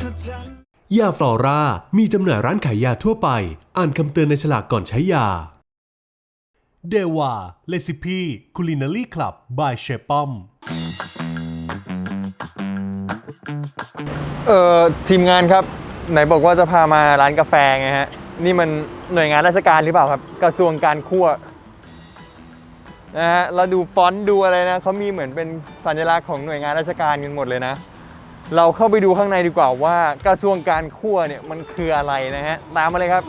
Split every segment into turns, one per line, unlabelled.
ศจรรย์
ยาฟลอรามีจำหน่ายร้านขายยาทั่วไป อ่านคำเตือนในฉลากก่อนใช้ยา เดวาเลซิพีคูลินารีคลับบายเชปอม
เอ่อทีมงานครับ ไหนบอกว่าจะพามาร้านกาแฟไงฮะ นี่มันหน่วยงานราชการหรือเปล่าครับ กระทรวงการคั่วนะฮะเราดูฟอนต์ดูอะไรนะเขามีเหมือนเป็นสัญลักษณ์ของหน่วยงานราชการกันหมดเลยนะ เราเข้าไปดูข้างในดีกว่าว่ากระทรวงการคั่วเนี่ยมันคืออะไรนะฮะ ตามมาเลยครับ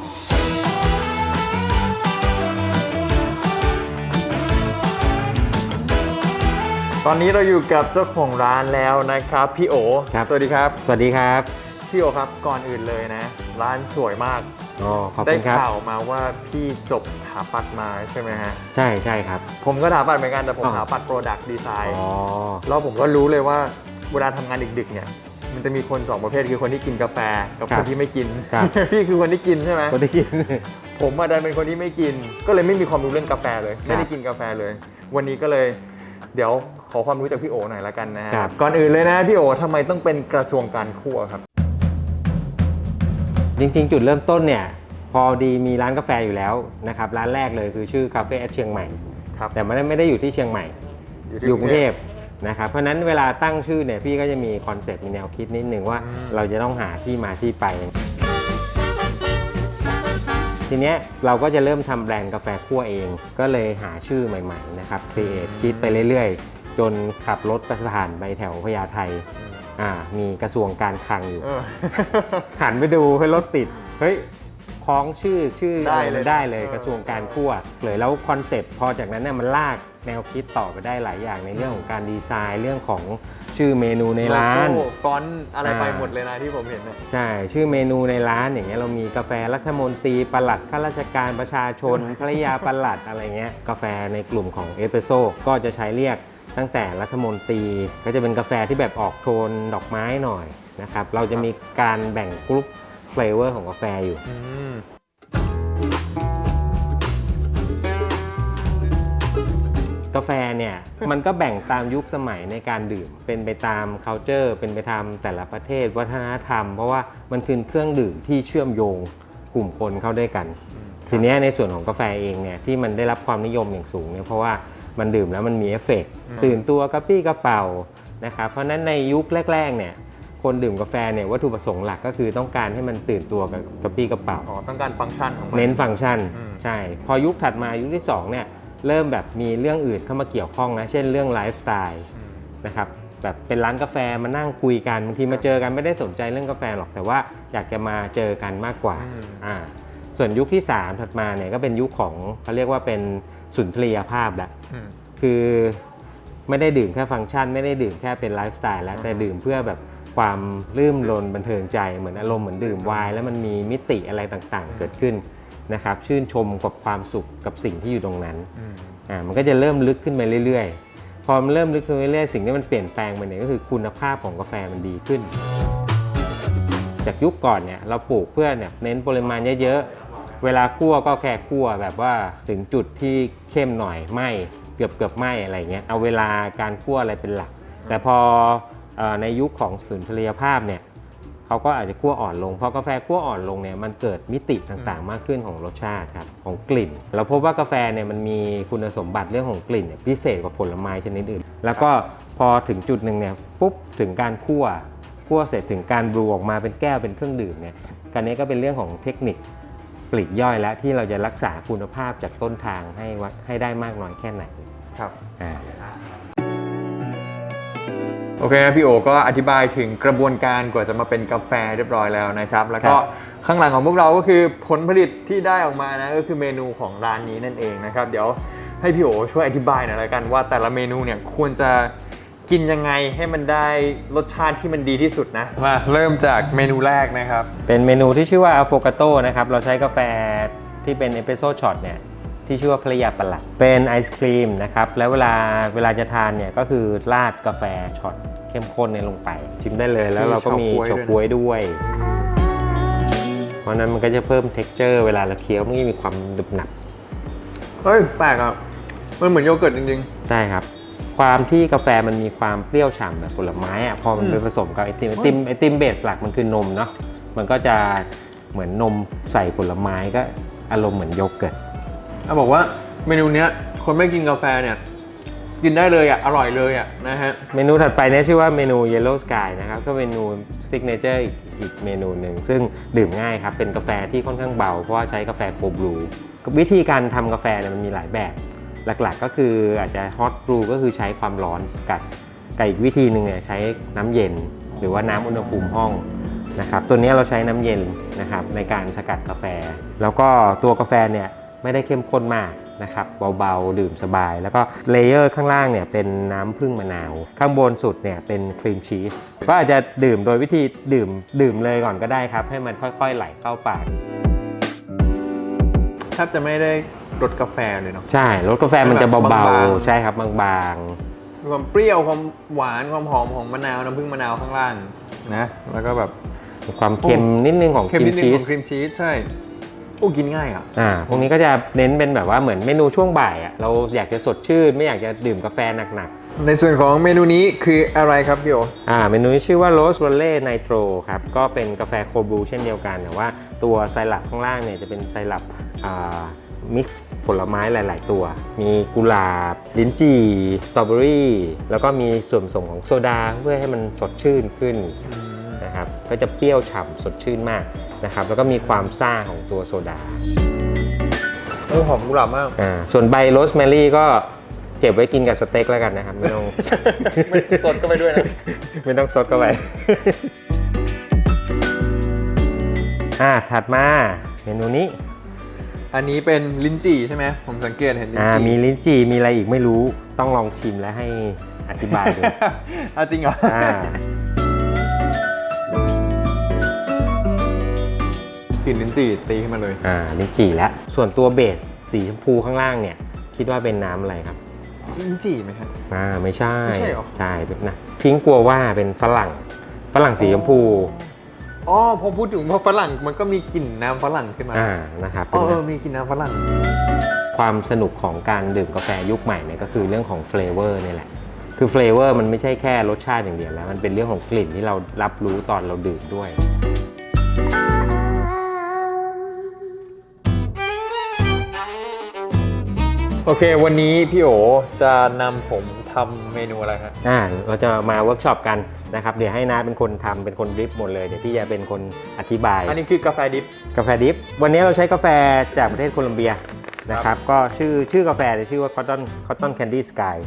ตอนนี้เราอยู่กับเจ้าของร้านแล้วนะครับ พี่โอ
ครับ
สวัสดีครับ
สวัสดีครับ
พี่โอครับก่อนอื่นเลยนะ ร้านสวยมาก
อ๋อขอบ
ได้
คุณครับ
ข่าวมาว่าพี่จบถาปัดมาใช่ไหมฮะ
ใช่ใช่ครับ
ผมก็ถาปัดเหมือนกันแต่ผม
อ๋อ
ถาปัดโปรดักต์ดีไซน์
อ๋อ
แล้วผมก็รู้เลยว่า เวลาทำงานดึกๆเนี่ยมันจะมีคนสองประเภทคือคนที่กินกาแฟกับคนที่ไม่กิน
ครับ
พี่คือคนที่กินใช่ไหม
ก็ได้กิน
ผมมาดันเป็นคนที่ไม่กิน ก็เลยไม่มีความรู้เรื่องกาแฟเลย
ครับ
ไม่ได้กินกาแฟเลย วันนี้ก็เลย เดี๋ยวขอความรู้จากพี่โอหน่อยละกันนะฮะ
ครับ
ก่อนอื่นเลยนะพี่โอทำไมต้องเป็นกระทรวงการคั่วครับ
จริง ๆ จุดเริ่มต้นเนี่ยพอดีมีร้านกาแฟอยู่แล้วนะครับร้านแรกเลยคือชื่อคาเฟ่เชียงใหม่
ครับ
แต่ไม่ได้ไม่ได้อยู่ที่เชียงใหม่
ที่
อยู่กรุงเทพ นะครับเพราะฉะนั้นเวลาตั้งชื่อเนี่ยพี่ก็จะมีคอนเซปต์มีแนวคิดนิดนึงว่า
อืม
เราจะต้องหาที่มาที่ไป ทีเนี้ยเราก็จะเริ่มทำแบรนด์กาแฟคั่วเอง ก็เลยหาชื่อใหม่ๆนะครับครีเอทคิดไปเรื่อยๆ จนขับรถไปผ่านไปแถวพญาไทอ่ามีกระทรวงการคลังอยู่
เออ
หันไปดูให้รถติด เฮ้ยคล้องชื่อชื่อ
ได้
อะไร
เลย
มันได้เลย
เออก
ระทรวงการคั่วเลยแล้วคอนเซปต์พอจากนั้นเนี่ยมันลาก แนวคิดต่อไปได้หลายอย่างในเรื่องของการดีไซน์เรื่องของชื่อเมนูในร้าน
โลโก้ฟอนต์อะไรไป
อ่า
หมดเลยนะที่ผมเห็นเนี่ย
ใช่ ชื่อเมนูในร้านอย่างเงี้ยเรามีกาแฟรัฐมนตรีปลัดข้าราชการประชาชนภรรยาปลัดอะไรเงี้ยกาแฟในกลุ่มของเอสเปรสโซ่ก็จะใช้เรียกตั้งแต่รัฐมนตรีก็จะเป็นกาแฟที่แบบออกโทนดอกไม้หน่อยนะครับเราจะมีการแบ่งกลุ่มเฟลเวอร์ของกาแฟอยู่ กาแฟเนี่ยมันก็แบ่งตามยุคสมัยในการดื่ม เป็นไปตาม c u เจอร์เป็นไปตามแต่ละประเทศวัฒนธรรม เพราะว่ามันคือเครื่องดื่มที่เชื่อมโยงกลุ่มคนเข้าด้วยกัน ทีเนี้ยในส่วนของกาแฟเองเนี่ยที่มันได้รับความนิยมอย่างสูงเนี่ยเพราะว่ามันดื่มแล้วมันมีเอฟเฟกต์ตื่นตัวกระปี้กระเป๋านะครับเพราะฉะนั้นในยุคแรกๆเนี่ยคนดื่มกาแฟเนี่ยวัตถุประสงค์หลักก็คือต้องการให้มันตื่นตัวกับกระปี้กระเป๋า
อ๋อต้องการฟังก์ชันของมั
เน้นฟังก์ชัน
อืม
ใช่ พอยุคถัดมายุคที่2เนี่ย เริ่มแบบมีเรื่องอื่นเข้ามาเกี่ยวข้องนะ เช่นเรื่องไลฟ์สไตล์นะครับแบบเป็นร้านกาแฟมานั่งคุยกันบางทีมาเจอกันไม่ได้สนใจเรื่องกาแฟหรอกแต่ว่าอยากจะมาเจอกันมากกว่า
อืม
อ่า ส่วนยุคที่ 3 ถัดมาเนี่ยก็เป็นยุคของเขาเรียกว่าเป็นสุนทรียภาพแล้ว
อืม
คือไม่ได้ดื่มแค่ฟังก์ชัน ไม่ได้ดื่มแค่เป็นไลฟ์สไตล์แล้วแต่ดื่มเพื่อแบบความลื่มรนบันเทิงใจเหมือนอารมณ์เหมือนดื่มไวน์แล้วมันมีมิติอะไรต่างๆ เกิดขึ้น นะครับชื่นชมกับความสุขกับสิ่งที่อยู่ตรงนั้น
อืม
อ่ามันก็จะเริ่มลึกขึ้นไปเรื่อยๆ พอมันเริ่มลึกขึ้นไปเรื่อยๆสิ่งที่มันเปลี่ยนแปลงไปเนี่ยก็คือคุณภาพของกาแฟมันดีขึ้น จากยุคก่อนเนี่ยเราปลูกเพื่อเนี่ยเน้นปริมาณเยอะๆเวลาคั่วก็แค่คั่วแบบว่าถึงจุดที่เข้มหน่อยไหมเกือบเกือบๆไหมอะไรเงี้ยเอาเวลาการคั่วอะไรเป็นหลัก แต่พอเออในยุคของสุนทรียภาพเนี่ย เขาก็อาจจะคั่วอ่อนลงพอกาแฟคั่วอ่อนลงเนี่ยมันเกิดมิติต่างๆ มากขึ้นของรสชาติครับของกลิ่น เราพบว่ากาแฟเนี่ยมันมีคุณสมบัติเรื่องของกลิ่นเนี่ยพิเศษกว่าผลไม้ชนิดอื่น แล้วก็พอถึงจุดหนึ่งเนี่ยปุ๊บถึงการคั่วคั่วเสร็จถึงการบรูออกมาเป็นแก้วเป็นเครื่องดื่มเนี่ยการนี้ก็เป็นเรื่องของเทคนิคปลีกย่อยแล้วที่เราจะรักษาคุณภาพจากต้นทางให้วัดให้ได้มากน้อยแค่ไหน
ครับ
อ่า
โอเคนะพี่โอก็อธิบายถึงกระบวนการกว่าจะมาเป็นกาแฟเรียบร้อยแล้วนะครับ แล้วก็
ครับ
ข้างหลังของพวกเราก็คือผลผลิตที่ได้ออกมานะก็คือเมนูของร้านนี้นั่นเองนะครับ เดี๋ยวให้พี่โอช่วยอธิบายหน่อยละกันว่าแต่ละเมนูเนี่ยควรจะกินยังไงให้มันได้รสชาติที่มันดีที่สุดนะมาเริ่มจากเมนูแรกนะครับ
เป็นเมนูที่ชื่อว่า a f o g a t o นะครับเราใช้กาแฟที่เป็นเอสเปรสโซ่ช็อตเนี่ย ที่ชื่อว่าภรรยาประหลัด เป็นไอศครีมนะครับ แล้วเวลาเวลาจะทานเนี่ยก็คือราดกาแฟช็อตเข้มข้นเนี่ยลงไป ชิมได้เลยแล้วเราก็มี
มี
เฉา
เฉาก๊
ก๊ว
วยยด้วย
ด้วย เพราะฉะนั้นมันก็จะเพิ่ม t e x t อร์เวลาเราเคี้ยวมันก็มีความดึบหนับ
เฮ้ยแปลกอะมันเหมือนโยเกิร์ตจริง
ใช่ครับ
ๆ
ความที่กาแฟมันมีความเปรี้ยวฉ่ำแบบผลไม้อะพอมันไปผสมกับไอติมไอติมไอติมเบสหลักมันคือนมเนาะมันก็จะเหมือนนมใส่ผลไม้ก็อารมณ์เหมือนโยเกิร์ต
เขาบอกว่าเมนูเนี้ยคนไม่กินกาแฟเนี่ยกินได้เลยอะอร่อยเลยอะนะฮะ
เมนูถัดไปเนี่ยชื่อว่าเมนู Yellow Sky นะครับก็เป็นเมนูซิกเนเจอร์อีกอีกเมนูหนึ่งซึ่งดื่มง่ายครับ เป็นกาแฟที่ค่อนข้างเบา เพราะว่าใช้กาแฟโคบลูวิธีการทำกาแฟเนี่ยมันมีหลายแบบ หลักๆก็คืออาจจะฮอตบลูก็คือใช้ความร้อนสกัดกับอีกวิธีหนึ่งเนี่ยใช้น้ำเย็น หรือว่าน้ำอุณหภูมิห้องนะครับตัวนี้เราใช้น้ำเย็นนะครับในการสกัดกาแฟ แล้วก็ตัวกาแฟเนี่ย ไม่ได้เข้มข้นมากนะครับเบาๆ ดื่มสบาย แล้วก็เลเยอร์ข้างล่างเนี่ยเป็นน้ำผึ้งมะนาว ข้างบนสุดเนี่ยเป็นครีมชีสก็อาจจะดื่มโดยวิธีดื่มดื่มเลยก่อนก็ได้ครับ ให้มันค่อยๆไหลเข้าปาก
แทบจะไม่ได้รสกาแฟเลยเนาะ
ใช่รสกาแฟมันจะ
บา
เบาง
ๆ
ๆใช่ครับบาง
มีความเปรี้ยวความหวานความหอมของมะนาวน้ำผึ้งมะนาวข้างล่างนะแล้วก็แบบ
ๆมีความเค็มนิดนึงของค
เค็ม
รี
นิ
ม
ดนึง
ชี
ข
ส
องครีมชีสใช่ โอ้กินง่ายอะ
อ่าพวกนี้ก็จะเน้นเป็นแบบว่าเหมือนเมนูช่วงบ่ายอะเราอยากจะสดชื่น ไม่อยากจะดื่มกาแฟหนัก
ในส่วนของเมนูนี้คืออะไรครับพี่โอ
ๆอ่า เมนูนี้ชื่อว่า Rose Valley Nitro ครับ ก็เป็นกาแฟโคบรูเช่นเดียวกันแต่ว่าตัวไซรัปข้างล่างเนี่ยจะเป็นไซรัปอ่ามิกซ์ผลไม้หลาย ๆ ตัว มีกุหลาบ ลิ้นจี่ สตรอเบอรี่ แล้วก็มีส่วนผสมของโซดาเพื่อให้มันสดชื่นขึ้นนะครับ ก็จะเปรี้ยวฉ่ำสดชื่นมากนะครับ แล้วก็มีความซ่าของตัวโซดา
โอ้หอมกุหลาบมาก
อ่าส่วนใบโรสแมรี่ก็เก็บไว้กินกับสเต็กแล้วกันนะครับ ไม่ต้อง
ไม่สดก็ไปด้วยนะ
ไม่ต้องซดเข้าไป อ่าถัดมาเมนูนี้
อันนี้เป็นลิ้นจี่ใช่ไหมผมสังเกตเห็นลิ้น
อ่า
จี่
มีลิ้นจี่มีอะไรอีกไม่รู้ต้องลองชิมและให้อธิบายดู
อะจริงเหรอ
อ่า
กลิ่นลิ้นจี่ตีขึ้นมาเลย
อ่าลิ้นจี่แล้วส่วนตัวเบสสีชมพูข้างล่างเนี่ย คิดว่าเป็นน้ำอะไรครับ
ลิ้นจี่ไหมครับ
อ่าไม่ใช่
ไม่ใช่เหรอ
ใช่เป็นนะพิงกลัวว่าเป็นฝรั่งฝรั่งสีชมพู
อ๋อพอพูดถึงพอฝรั่งมันก็มีกลิ่นน้ำฝรั่งขึ้นมา
อ่านะครับ
อ๋อเอ
เป็น
อมีกลิ่นน้ำฝรั่ง
ความสนุกของการดื่มกาแฟยุคใหม่เนี่ยก็คือเรื่องของเฟลเวอร์นี่แหละ คือเฟลเวอร์มันไม่ใช่แค่รสชาติอย่างเดียวแล้ว มันเป็นเรื่องของกลิ่นที่เรารับรู้ตอนเราดื่มด้วย
โอเค วันนี้พี่โอจะนำผมทำเมนูอะไรฮะ
อ่าเราจะมาเวิร์กช็อปกันนะครับ เดี๋ยวให้นาเป็นคนทำเป็นคนดริปหมดเลย เดี๋ยวพี่จะเป็นคนอธิบาย
อันนี้คือกาแฟดิบ
กาแฟดิฟ วันนี้เราใช้กาแฟจากประเทศโคลอมเบียนะครับ ก็ชื่อชื่อกาแฟจะชื่อว่า Cotton Cotton Candy Sky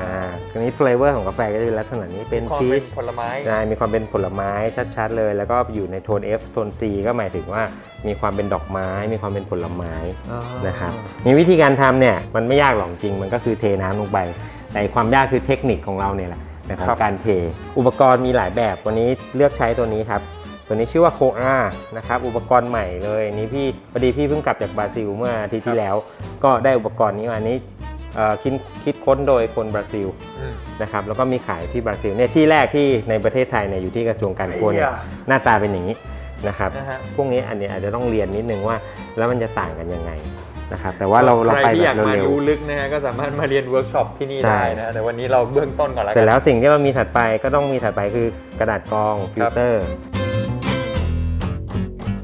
อ่าทีนี้เฟลเวอร์ของกาแฟก็จะเป็นลักษณะนี้เป็น
ความ
พี
เป็น
ช
ผลไม้
ใช่มีความเป็นผลไม้ชัดๆเลย แล้วก็อยู่ในโทน F โทน C ก็หมายถึงว่ามีความเป็นดอกไม้ มีความเป็นผลไม้
อ่าน
นะครับมีวิธีการทำเนี่ยมันไม่ยากหรอกจริง มันก็คือเทน้ำลงไป แต่ความยากคือเทคนิคของเราเนี่ยแหละนะค
ครั
รับบการเทอุปกรณ์มีหลายแบบวันนี้เลือกใช้ตัวนี้ครับ ตัวนี้ชื่อว่าโคอานะครับอุปกรณ์ใหม่เลยอันนี้พี่พอดีพี่เพิ่งกลับจากบราซิลเมื่ออาทิตย์ที่แล้ว ก็ได้อุปกรณ์นี้มาอันนี้เอ่อ คิดคิดค้นโดยคนบราซิล
อืม
นะครับแล้วก็มีขายที่บราซิลเนี่ยที่แรกที่ในประเทศไทยเนี่ยอยู่ที่กระทรวงการคลัวเนี่ย
ไอ้ยะ
หน้าตาเป็นอย่างนี้นะครับ
นะฮะ
พวกนี้อันนี้อาจจะต้องเรียนนิดนึงว่าแล้วมันจะต่างกันยังไงนะครับแต่ว่าเราเรา
ใคร
ไป
ที่
แบ
อยา
บ
กมา
เร็ว
รู้ลึกนะฮะก็สามารถมาเรียนเวิร์กช็อปที่นี่
ใช่
ได้นะแต่วันนี้เราเบื้องต้นก่อนแล้ว
ๆเสร็
กั
จ
น
แล้วสิ่งที่เรามีถัดไปก็ต้องมีถัดไปคือกระดาษกรองฟิลเตอร์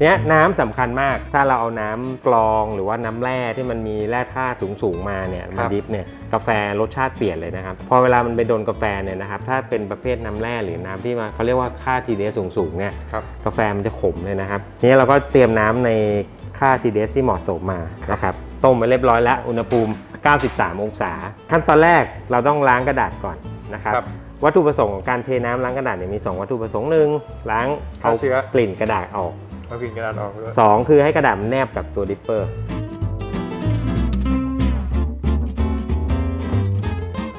เนี้ยน้ำสำคัญมาก ถ้าเราเอาน้ำกรองหรือว่าน้ำแร่ที่มันมีแร่ธาตุสูงๆมาเนี่ยมาดิฟเนี่ยกาแฟรสชาติเปลี่ยนเลยนะครับ พอเวลามันไปโดนกาแฟเนี่ยนะครับถ้าเป็นประเภทน้ำแร่หรือน้ำที่มาเขาเรียกว่าค่า TDS สูงๆเนี่ย
ครับ
กาแฟมันจะขมเลยนะครับทีนี้เราก็เตรียมน้ำในค่า TDS ที่เหมาะสมมานะครับต้มไปเรียบร้อยแล้วอุณหภูมิ 93 องศา ขั้นตอนแรกเราต้องล้างกระดาษก่อนนะครับ
ครับ
วัตถุประสงค์ของการเทน้ำล้างกระดาษเนี่ยมี 2 วัตถุประสงค์หนึ่งล้าง
ฆ่าเชื้อ
กลิ่นกระดาษออก
เอากินกระดาษออกด้วย
2คือให้กระดาษมันแนบกับตัวดิปเปอร์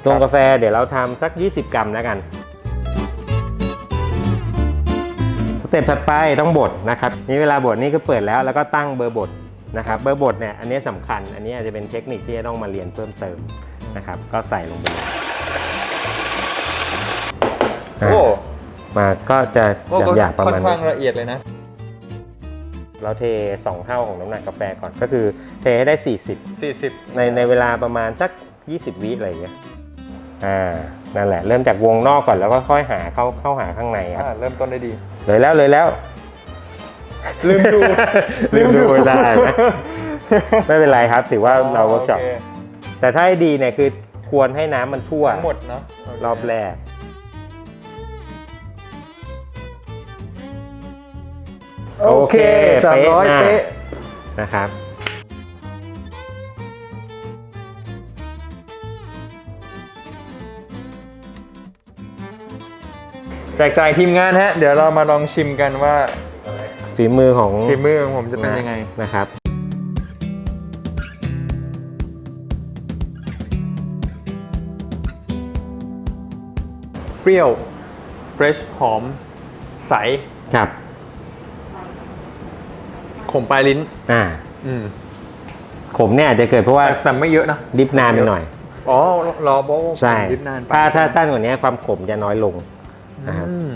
ตัวกาแฟเดี๋ยวเราทำสัก 20 กรัมแล้วกัน สเต็ปถัดไปต้องบดนะครับ นี่เวลาบดนี่คือเปิดแล้วแล้วก็ตั้งเบอร์บดนะครับเบอร์บดเนี่ยอันนี้สำคัญ อันนี้อาจจะเป็นเทคนิคที่จะต้องมาเรียนเพิ่มเติมนะครับก็ใส่ลงไปเลย
โอ้
อะมาก็จะ
โอ้ก็
หยาบๆประ
ค่อ
มาณ
นข้าง
นี้
ละเอียดเลยนะ
เราเท 2 เท่าของน้ำหนักกาแฟก่อนก็คือเทให้ได้ 40
40
ในในเวลาประมาณสัก 20 วิอะไรอย่างเงี้ยอ่านั่นแหละเริ่มจากวงนอกก่อนแล้วก็ค่อยหาเข้าเข้าหาข้างในครับ
อ่าเริ่มต้นได้ดี
เลยแล้วเลยแล้ว
ลืมดู
ลืมดูเวลาไหมไม่เป็นไรครับ ถือว่าเราเวิร์กช็อป
โค
แต่ถ้าให้ดีเนี่ยคือควรให้น้ำมันทั่ว
ทั้งหมดเนาะโเค
รอบแรก
โอเคสามร้อย
เป๊ะ
เป๊ะ
นะครับ
แจกจ่ายทีมงานฮะ เดี๋ยวเรามาลองชิมกันว่า
ฝีมือของ
ฝีมือของผมจะเป็นยังไง
นะครับ
เปรี้ยวเฟรชหอม ใส
ครับ
ข มปลายลิ้น
อ่า
อืม
ขมเนี่ยอาจจะเกิดเพราะว่า
แต่แต่ไม่เยอะนะ
ดิฟนานไปหน่อย
อ๋อรอเพราะว่า
ใช่
ผมดิบนานไป
ถ้าถ้าสั้นกว่านี้ความขมจะน้อยลงนะครับ
อืม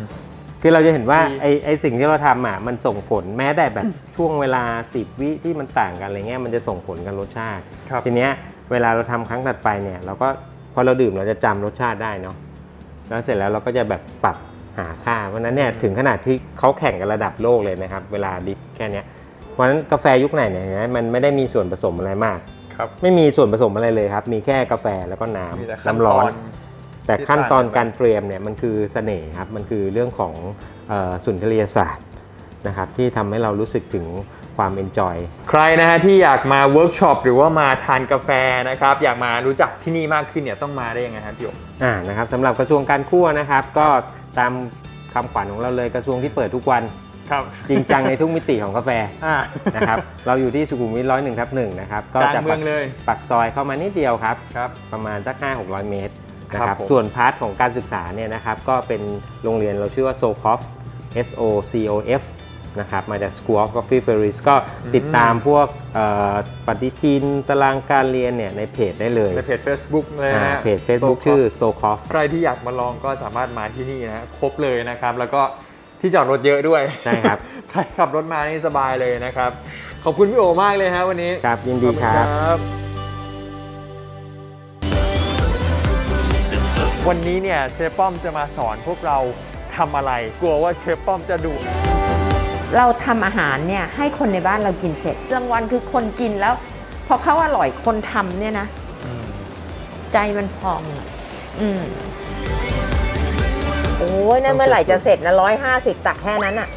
คือเราจะเห็นว่า
ดี
ไอไอสิ่งที่เราทำอะมันส่งผลแม้แต่แบบ ช่วงเวลา 10 วิที่มันต่างกันอะไรเงี้ยมันจะส่งผลกับรสชาติ
ครับ
ทีเนี้ยเวลาเราทำครั้งถัดไปเนี่ยเราก็พอเราดื่มเราจะจำรสชาติได้เนาะแล้วเสร็จแล้วเราก็จะแบบปรับหาค่าเพราะฉะนั้นเนี่ยถึงขนาดที่เขาแข่งกันระดับโลกเลยนะครับ เวลาดิฟแค่เนี้ย เพราะฉะนั้นกาแฟยุคไหนเนี่ยนะมันไม่ได้มีส่วนผสมอะไรมาก
ครับ
ไม่มีส่วนผสมอะไรเลยครับ มีแค่กาแฟแล้วก็น้
มีแต่ำขั้น
น้ำร้อน
ตอน
แต่
ที่
ขั้นตอน
ต่างกัน
การเตรียมเนี่ยมันคือเสน่ห์ครับ มันคือเรื่องของเออสุนทรียศาสตร์นะครับที่ทำให้เรารู้สึกถึงความเอนจอย
ใครนะฮะที่อยากมาเวิร์กช็อปหรือว่ามาทานกาแฟนะครับ อยากมารู้จักที่นี่มากขึ้นเนี่ยต้องมาได้ยังไงครับพี่โอ
อ่านะครับสำหรับกระทรวงการคั่วนะครับ ก็ตามคำขวัญของเราเลยกระทรวงที่เปิดทุกวัน
ครับ
จริงจังในทุกมิติของกาแฟ
อ่า
นะครับเราอยู่ที่สุขุมวิทร้อยหนึ่งทับหนึ่งนะครับ
กลาง
จะ
เมืองเลย
ปักซอยเข้ามานิดเดียวครับ
ครับ
ประมาณสัก5 600เมตรนะค
ครั
รั
บบผม
ส่วนพาร์ทของการศึกษาเนี่ยนะครับก็เป็นโรงเรียนเราชื่อว่า SOCOF S O C O F นะครับมาจาก School of Coffee Ferris ก็ติดตามพวกเอ่อปฏิทินตารางการเรียนเนี่ยในเพจได้เลย
ในเพจ Facebook เลย
อ่า
นะฮะ
เพจ Facebook ชื่อ SOCOF
ใครที่อยากมาลองก็สามารถมาที่นี่นะฮะครบเลยนะครับ แล้วก็ ที่จอดรถเยอะด้วย
ใช่ครับ
ใครขับรถมานี่สบายเลยนะครับ ขอบคุณพี่โอมากเลยฮะวันนี้
ครับยินดีครั
ข
บ
อณวันนี้เนี่ยเชฟป้อมจะมาสอนพวกเราทำอะไร กลัวว่าเชฟป้อมจะดุ
เราทำอาหารเนี่ยให้คนในบ้านเรากินเสร็จรางวัลคือคนกินแล้วพอเขาอร่อยคนทำเนี่ยนะ ใจมันพองอะอืม โอ้ยนั่นเมื่อไหร่จะเสร็จนะร้อยห้าสิบตักแค่นั้นอะ